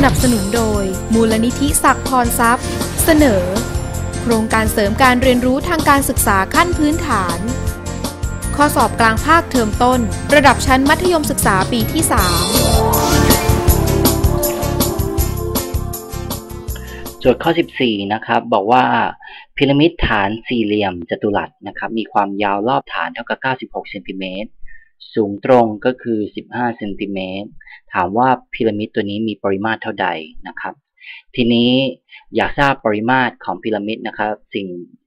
สนับสนุนโดย มูลนิธิศักดิ์พรทรัพย์ เสนอ โครงการเสริมการเรียนรู้ทางการศึกษาขั้นพื้นฐาน ข้อสอบกลางภาคเทอมต้น ระดับชั้นมัธยมศึกษาปีที่ 3 โจทย์ข้อ 14 นะครับ บอกว่าพีระมิดฐานสี่เหลี่ยมจัตุรัสนะครับ มีความยาวรอบฐานเท่ากับ 96เซนติเมตร สูงตรงก็คือ 15เซนติเมตรถามว่าพีระมิดตัวนี้มีปริมาตรเท่าใดนะครับ ทีนี้อยากทราบปริมาตรของพีระมิดนะครับ สิ่ง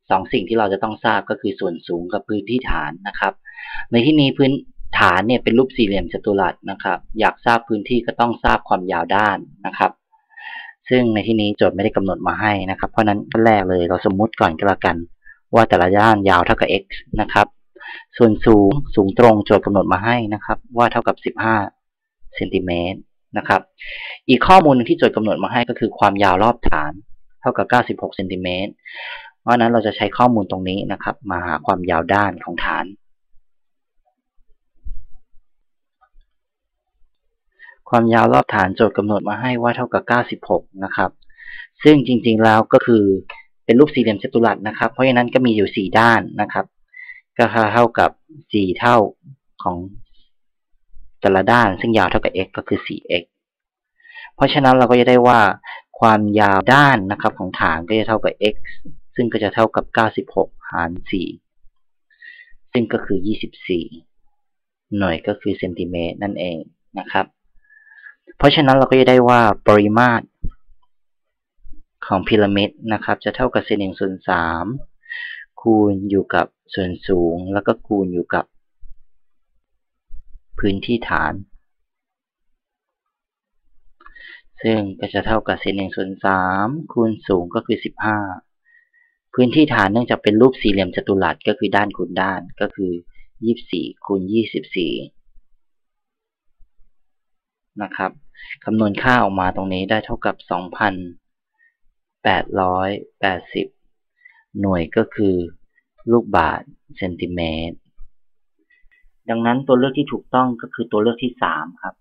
สองสิ่งที่เราจะต้องทราบก็คือส่วนสูงกับพื้นที่ฐานนะครับ ในที่นี้พื้นฐานเนี่ยเป็นรูปสี่เหลี่ยมจัตุรัสนะครับ อยากทราบพื้นที่ก็ต้องทราบความยาวด้านนะครับ ซึ่งในที่นี้โจทย์ไม่ได้กำหนดมาให้นะครับ เพราะนั้นขั้นแรกเลยเราสมมุติก่อนก็แล้วกัน ว่าแต่ละด้านยาวเท่ากับ x นะครับ ส่วนสูงสูงตรงโจทย์กำหนดมาให้นะครับ ว่าเท่ากับ 15เซนติเมตรนะครับ อีกข้อมูลหนึงที่โจทย์กำหนดมาให้ก็คือความยาวรอบฐานเท่ากับ 96เซนติเมตรเพราะฉะนั้นเราจะใช้ข้อมูลตรงนี้นะครับ มาหาความยาวด้านของฐาน ความยาวรอบฐานโจทย์กำหนดมาให้ว่าเท่ากับ 96 นะครับ ซึ่งจริงๆแล้วก็คือเป็นรูปสี่เหลี่ยมจัตุรัสนะครับ เพราะฉะนั้นก็มีอยู่ 4 ด้านนะครับ ก็เท่ากับ 4 เท่าของแต่ละด้านซึ่งยาวเท่ากับ x ก็คือ 4x เพราะฉะนั้นเราก็จะได้ว่าความยาวด้านนะครับของฐานก็จะเท่ากับ x ซึ่งก็จะเท่ากับ 96 หาร 4 ซึ่งก็คือ 24 หน่วยก็คือเซนติเมตรนั่นเองนะครับ เพราะฉะนั้นเราก็จะได้ว่าปริมาตรของพีระมิดนะครับ จะเท่ากับเศษหนึ่งส่วนสาม คูณอยู่กับส่วนสูงแล้วก็คูณอยู่กับ พื้นที่ฐาน ซึ่งก็จะเท่ากับเศษหนึ่งส่วนสามคูณสูงก็คือสิบห้าพื้นที่ฐานเนื่องจากเป็นรูปสี่เหลี่ยมจัตุรัสก็คือด้านคูณด้านก็คือยี่สิบสี่คูณยี่สิบสี่นะครับคำนวณค่าออกมาตรงนี้ได้เท่ากับ2,880 หน่วยก็คือ ลูกบาศก์เซนติเมตร ดังนั้นตัวเลือกที่ถูกต้องก็คือตัวเลือกที่ 3 ครับ